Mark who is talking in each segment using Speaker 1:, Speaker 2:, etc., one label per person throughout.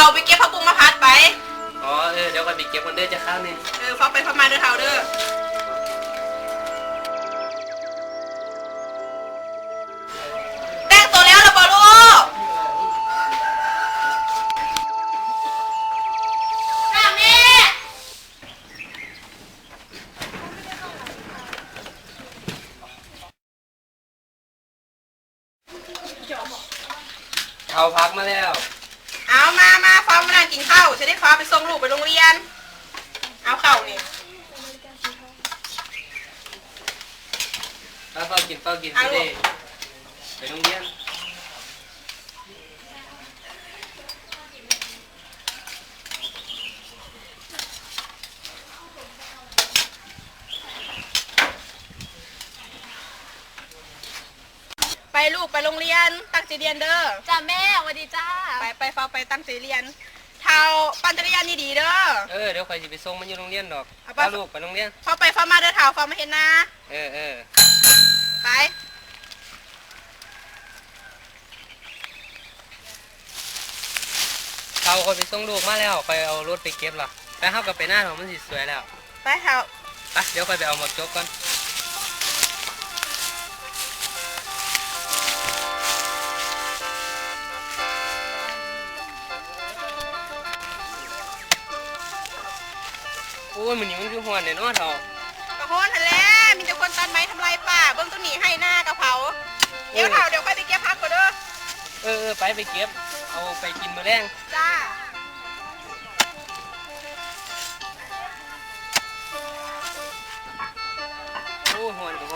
Speaker 1: าไปเก็บผักบุ้งมาพัดไป
Speaker 2: อ๋อ เออ เดี๋ยวก่อนไปเก็บคนเด้อจะข้าวนี่
Speaker 1: เออฟังไปฟังมาเด้อเทาเด้อ
Speaker 2: ถ้าเฝ้ากินเฝ้ากิน
Speaker 1: เอา
Speaker 2: จะ
Speaker 1: ลู
Speaker 2: ได้
Speaker 1: ก
Speaker 2: ไปโรงเรียน
Speaker 1: ไปลูกไปโรงเรียนตั้งใจเรียนเด้อ
Speaker 3: จ้าแม่สวัสดีจ้า
Speaker 1: ไปไปฟ้าไปตั้งใจเรียน เท้าปั่นจักรยานนี่ดีเด้อ
Speaker 2: เออเดี๋ยวคอยสิไปส่งมันอยู่โรงเรียนดอก
Speaker 1: เอา ไป
Speaker 2: พาลูกไปโรงเรียน
Speaker 1: ฟ้าไปฟ้ามาเด้อเท้าฟ้ามาเห็นนะ
Speaker 2: เออเออ
Speaker 1: ไป
Speaker 2: เอาคนไปส่งลูกมาแล้วคอยเอารถไปเก็บล่ะไปเฮากับไปหน้าของมันสิสวยแล้ว
Speaker 1: ไปเท้า
Speaker 2: ไปเดี๋ยวคอยไปเอาหมวกจกก่อน อ้ยมันนี่มันคือหวนเนี่ยเนาะเฒ่า
Speaker 1: กระโหนทันแหล้วมีแต่คนตัดไม้ทำลายป่าเบิ้งต้นหนีให้หน้ากระเพราเดี๋ยวเท้าเดี๋ยวค่อยไปเก็บพักก่อนเด้อ
Speaker 2: เออเออไปไปเก็บ เอาไปกินมื้อแรง
Speaker 1: จ้า
Speaker 2: โอ้หวนกับห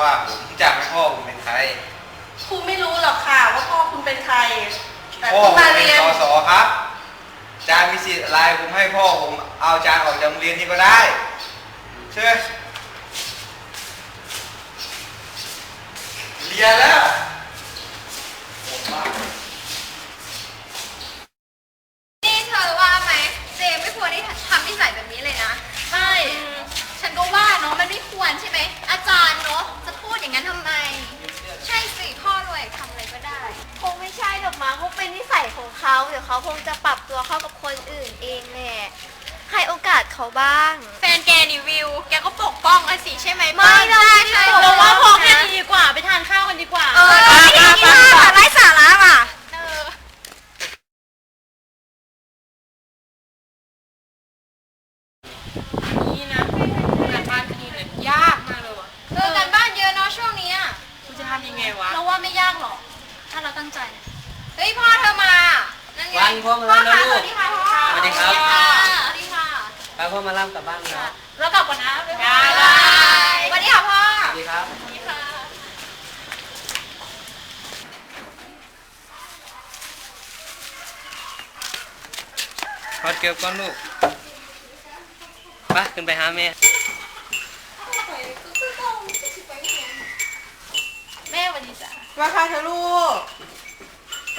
Speaker 4: ว่าผมจำให้พ่อผมเป็นใคร
Speaker 1: ครูไม่รู้หรอกค่ะว่าพ่อคุณเป็นใคร แต่
Speaker 4: พ่อ
Speaker 1: คุณ
Speaker 4: ผม
Speaker 1: มา
Speaker 4: เป็น
Speaker 1: เรียน
Speaker 4: สสครับอาจารย์มีสิทธิ์อะไรผมให้พ่อผมเอาอาจารย์ออกจากโรงเรียนนี่ก็ได้เชื่อเรียนแล้ว
Speaker 3: นี่เธอว่าไหม เจมไม่ควรที่ทำนิสัยแบบนี้เลยนะใช่ ฉันก็ว่าเนาะมันไม่ควรใช่ไหมอาจารย์เนาะจะพูดอย่างนั้นทำไม ใช่สิพ่อรวยทำอะไรก็ได้
Speaker 5: คงไม่ใช่หรอกมั้งคงเป็นนิสัยของเขาเดี๋ยวเขาคงจะปรับตัวเข้ากับคนอื่นเองแหละให้โอกาสเขาบ้าง
Speaker 3: แฟนแกนี่วิว แกก็ปกป้องอะสิใช่ไหม
Speaker 5: ไม่ได้
Speaker 3: ใช่
Speaker 5: ไม่ได้
Speaker 3: เราว่าพอแค่
Speaker 5: นี้
Speaker 3: ดีกว่าไปทานข้าวกันดีกว่า
Speaker 5: เออไม่ดีค่ะไร้สาระอะ
Speaker 3: เออ
Speaker 1: นี่นะการบ้านคดีเนี่ยยากมากเลยว่ะ
Speaker 3: เออกันบ้านเยอะเนาะช่วงนี้อะ
Speaker 1: คุณจะทำยังไงวะ
Speaker 3: เราว่าไม่ยากหรอก ถ้าเราตั้งใจ เฮ้ยพ่อเธอมา นั่นไง
Speaker 2: วันพ่อมาแล้วนะ
Speaker 3: ส
Speaker 2: ลู
Speaker 3: วั
Speaker 2: ก
Speaker 3: สดีค่ะพ่อ
Speaker 2: สวัสดีครับ
Speaker 3: สวัสดีค่ะ
Speaker 2: ไปพ่อมาล่ำกลับบ้านแล้ว
Speaker 3: แล้วกลับก่อนนะบ๊ายบาย
Speaker 1: บ๊ายบาย
Speaker 3: สวัสดีค่ะพ่อ
Speaker 2: สวัสดีครับ
Speaker 3: สวัสดีค่ะ
Speaker 2: พอดเก็บก่อนลูกไปขึ้นไปหาแม่
Speaker 3: แม่สวัสดีจ้ะ
Speaker 1: ว่าค่ะเธอลูก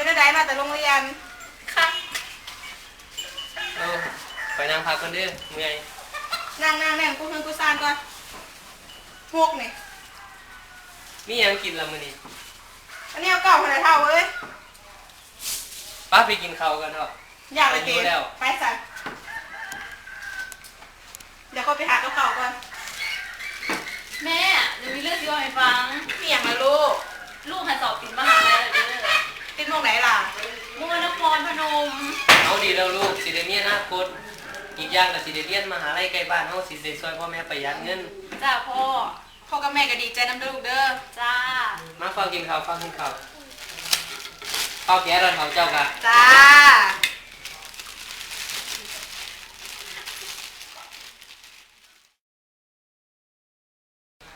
Speaker 1: เป็นได้มาแต่โรงเรียน
Speaker 3: ค่ะ
Speaker 2: ไปนั่งพักกันเด้อเมื่อย
Speaker 1: นั่งนั่งนั่งกูคืนกูซานก่อนหกนี่
Speaker 2: มีหยังกินละมื้อนี้
Speaker 1: อันนี้เอาเก่าคนละเท่าเว้ย
Speaker 2: ป้าไปกินข้าวกันเถอะ
Speaker 1: อยากไปเก
Speaker 2: ไปอยู่แล้ว
Speaker 1: ไปสั่นเดี๋ยวเขาไปหาเก่าๆก่อน
Speaker 6: แม่หนูมีเรื่องที่ว่าให้ฟัง
Speaker 1: มีอย่างละลูก
Speaker 6: ลูกหันสอบติดมหาลัยเลยเด้อ
Speaker 1: ติดโมงไหนล่ะ
Speaker 6: มวนครพนม
Speaker 2: เอาดี แล้วลูกสิได้มีอนาคตอีกอย่างก็สิได้เรียนมหาลัยใกล้บ้านเฮาสิได้ช่วยพ่อแม่ประหยัดเงิน
Speaker 6: จ้าพ่อ
Speaker 1: พ่อกับแม่ก็ดีใจน้ำเด้อลูกเด้อ
Speaker 6: จ้า
Speaker 2: มาฟังกินข้าวฟังกินข้าวข้าวแก่เราเขาเจ้ากะ
Speaker 1: จ้า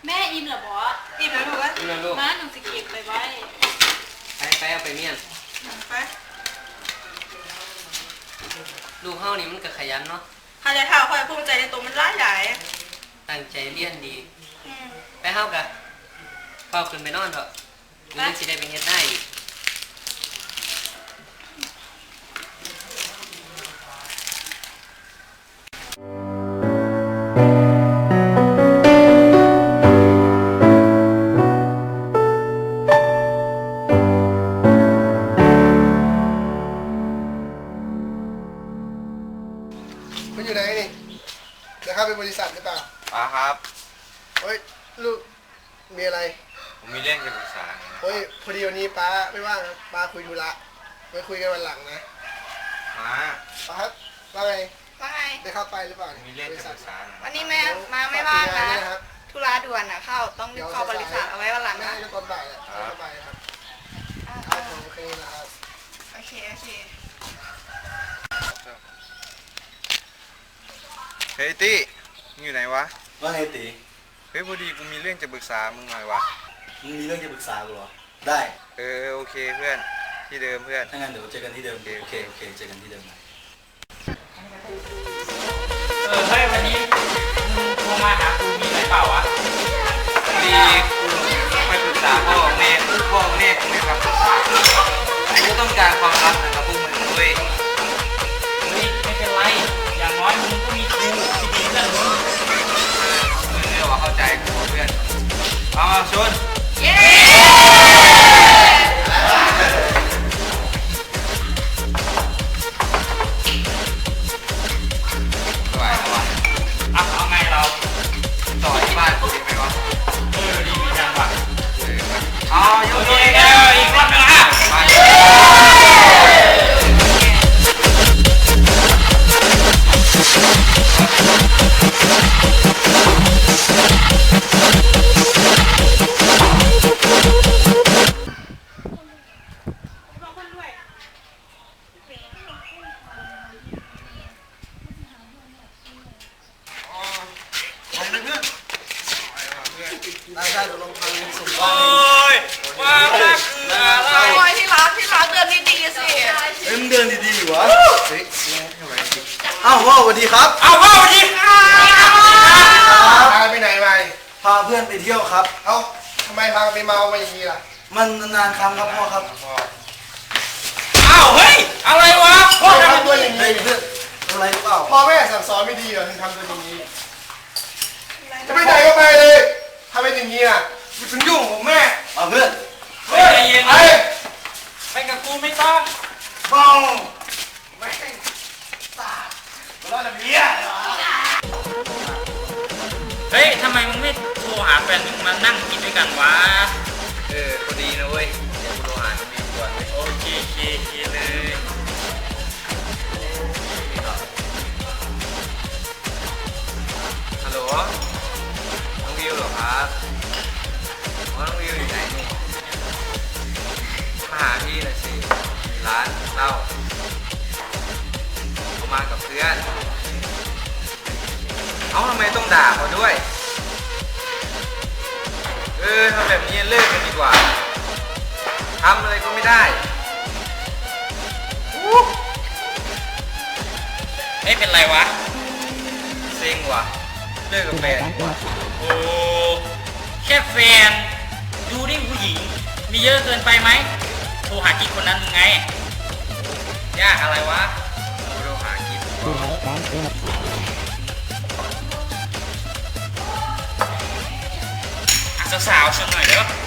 Speaker 6: แม่อิ่มเหรอบอส
Speaker 1: อิ่มแล้วลูกเอ้ย
Speaker 2: นี่นะลูก
Speaker 6: มาหนูจะเก็บไปไว้
Speaker 2: ไปไปเอาไปเมียน
Speaker 1: ไป
Speaker 2: ลูกเฮานี่มันก็ขยันเนาะ
Speaker 1: ใครจะเท่าคอยภูมิใจในตัวมันร้ายใหญ่
Speaker 2: ตั้งใจเรียนดี
Speaker 1: อืม
Speaker 2: ไปเฮากะพ่อขึ้นไปนอนเถอะมื้อนี้สิได้ไปเฮ็ดได้อีก
Speaker 7: ว่างนะทีมด้วยนะครับ
Speaker 1: ธุระด่วนนะเข้าต้องรีบเข้าบริษัทเอาไว้วันหลัง
Speaker 7: ไม่
Speaker 1: นะ
Speaker 7: ให้ตอนบ่ายแหละเข้าไปครับ
Speaker 1: อ่า
Speaker 7: ครับโอเคนะครับ
Speaker 1: โอเคโอเค
Speaker 4: เฮ้ยตี้มึงอยู่ไหนวะ
Speaker 8: ว่าไงตี
Speaker 4: เฮ้ยพอดีกูมีเรื่องจะปรึกษามึงหน่อยวะ
Speaker 8: มึงมีเรื่องจะปรึกษากูเหรอ ได้
Speaker 4: เออโอเคเพื่อนที่เดิมเพื่อน
Speaker 8: ถ้างั้นเดี๋ยวเจอกันที่เดิม โอเคโอเคเจอกันที่เดิม
Speaker 9: เออเฮ้ยวันนี้ ไป
Speaker 4: ปรึกษาพ่อแม่พ่อแม่กูไม่มาปรึกษากูต้องการความรักนะครับพวกมึงด้วย
Speaker 9: เฮ้ยไม่เป็นไร อย่างน้อยมึงก็มีกูที่ดีเพื่อนมึง
Speaker 4: มึงเรียกว่าเข้าใจกูเพื่อนเอามาชน
Speaker 1: เย้
Speaker 4: ว
Speaker 8: พ่อสวัสดีครับ
Speaker 9: เอาพ่อสวัสดีครับ
Speaker 7: พาไปไหนมา
Speaker 8: พาเพื่อนไปเที่ยวครับ
Speaker 7: เอ้าทำไมพาไปเมามาอย่างนี้ล่ะ
Speaker 8: มันนานๆครั้งครับพ่อครับ
Speaker 7: ก็ไม่ได้
Speaker 4: เฮ้ยเป็
Speaker 9: นไรวะ
Speaker 4: เซ็งว่ะเลิกกับแฟนดีกว่า
Speaker 9: โอ้แค่แฟนดูดิผู้หญิง มีเยอะเกินไปไหมโทรหากิ๊กคนนั้นมึงไง
Speaker 4: ยากอะไรวะกูโทรหากิ๊ก
Speaker 9: อะสาวๆชวนหน่อยเด้อ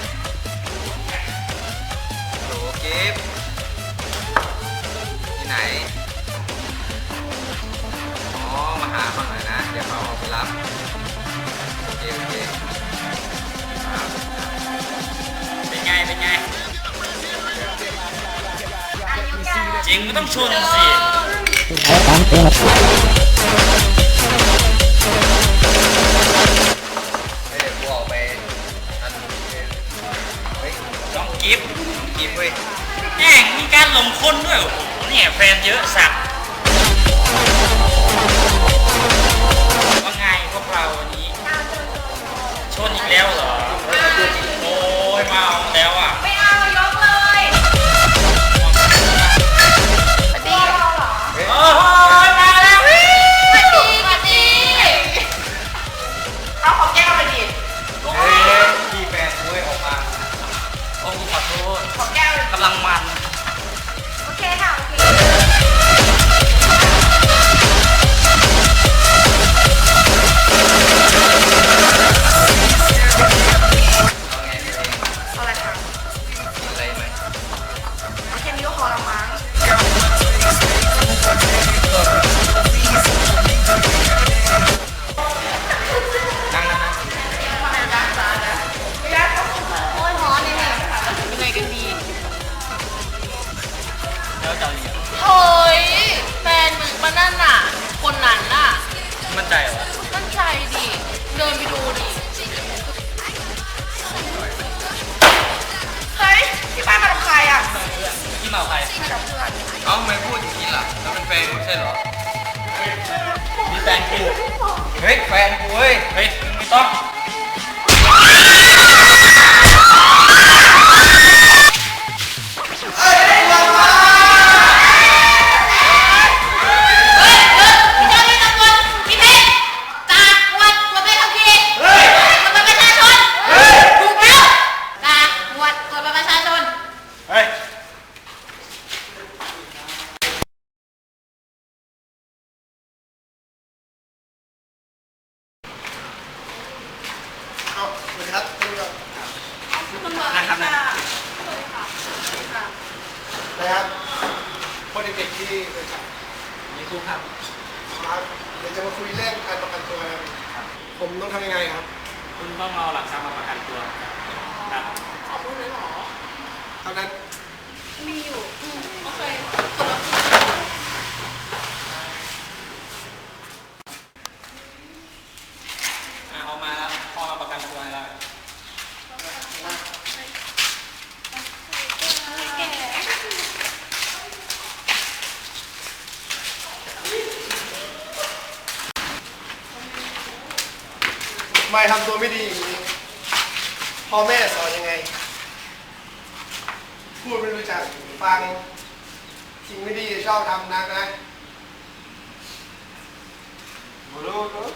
Speaker 9: ต้องชนสิ
Speaker 4: เอ้ยกูออกไปอันเฮ้ย
Speaker 9: น้องกิฟต์กิฟต์เว้ยแม่งมีการหลงคนด้วยโอ้โหเนี่ยแฟนเยอะสัตว์ว่าไงพวกเราวันนี้ ชนอีกแล้วเหรอ โอ้ยเมาแล้วอะ
Speaker 1: ไม่
Speaker 9: Bye. นกูเฮ้
Speaker 10: ย
Speaker 9: เฮ้
Speaker 1: ย
Speaker 9: ไม่ต้อง
Speaker 7: นะครับคนเด็กๆที่บริษัท
Speaker 9: มีคู่ครับ
Speaker 7: ครับเดี๋ยวจะมาคุยเรื่องการประกันตัวนะครับผมต้องทำยังไงครับ
Speaker 9: คุณต้องเอาหลักทรัพย์มาประกันตัวครับ
Speaker 7: เท่านั้น
Speaker 9: อะเอามาแล้วพอมาประกันตัวให้แล้ว
Speaker 7: ทำไมทำตัวไม่ดีอย่างนี้พ่อแม่สอนยังไง พูดไม่รู้จักฟังสิ่งไม่ดีชอบทำนักนะรู้รู้